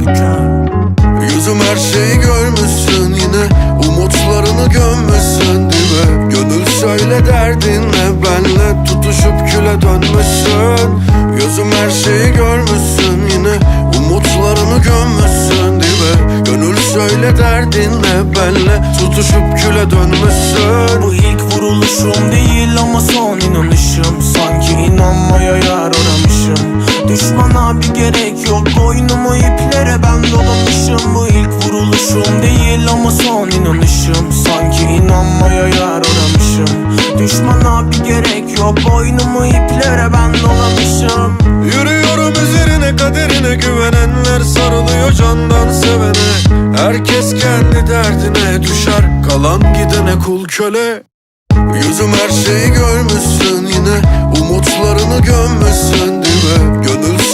Yüzüm her şeyi görmüşsün yine. Umutlarını gömmüşsün dibe Gönül söyle derdin ne? Benle Tutuşup küle dönmüşsün. Gözüm her şeyi görmüşsün yine. Umutlarını gömmüşsün dibe Gönül söyle derdin ne? Benle Tutuşup küle dönmüşsün. Bu ilk vuruluşum değil ama son inanışım. Sanki inanmaya yarar Düşmana bir gerek yok. Boynumu iplere ben dolamışım Bu ilk vuruluşum değil ama son inanışım. Sanki inanmaya yer aramışım Düşmana bir gerek yok. Boynumu iplere ben dolamışım Yürüyorum üzerine kaderine güvenenler sarılıyor candan sevene. Herkes kendi derdine düşer. Kalan gidene kul köle. Yüzüm her şeyi görmüşsün yine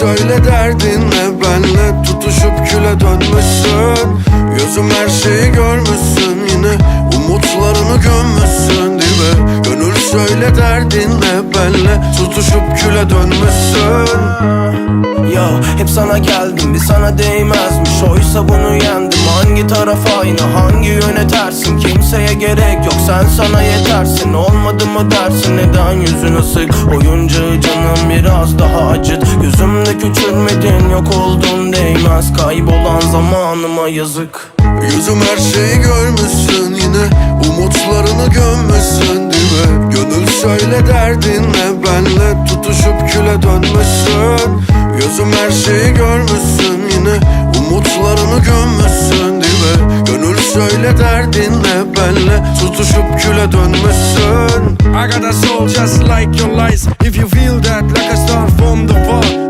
söyle derdin ne? Benle tutuşup küle dönmüşsün. Yüzüm her şeyi görmüşsün. Yine umutlarını gömmüşsün. Mi? Gönül söyle derdin ne? Benle tutuşup küle dönmüşsün. Ya hep sana geldim. Bir sana değmezmiş. Oysa bunu yendim. Hangi taraf aynı? Hangi yöne tersin? Kimseye gerek yok. Sen sana yetersin. Olmadı mı dersin? Neden yüzün ısık Oyuncağı canım Gözümde küçülmedin yok oldun değmez. Kaybolan zamanıma yazık. Yüzüm her şeyi görmüşsün yine. Umutlarını gömmüşsün değil mi? Gönül söyle derdin ne? Benle Tutuşup küle dönmüşsün. Yüzüm her şeyi görmüşsün yine. Umutlarını gömmüşsün değil mi? Gönül söyle derdin ne? Benle Tutuşup küle dönmüşsün. I got a soul just like your lies. If you feel that, like a star for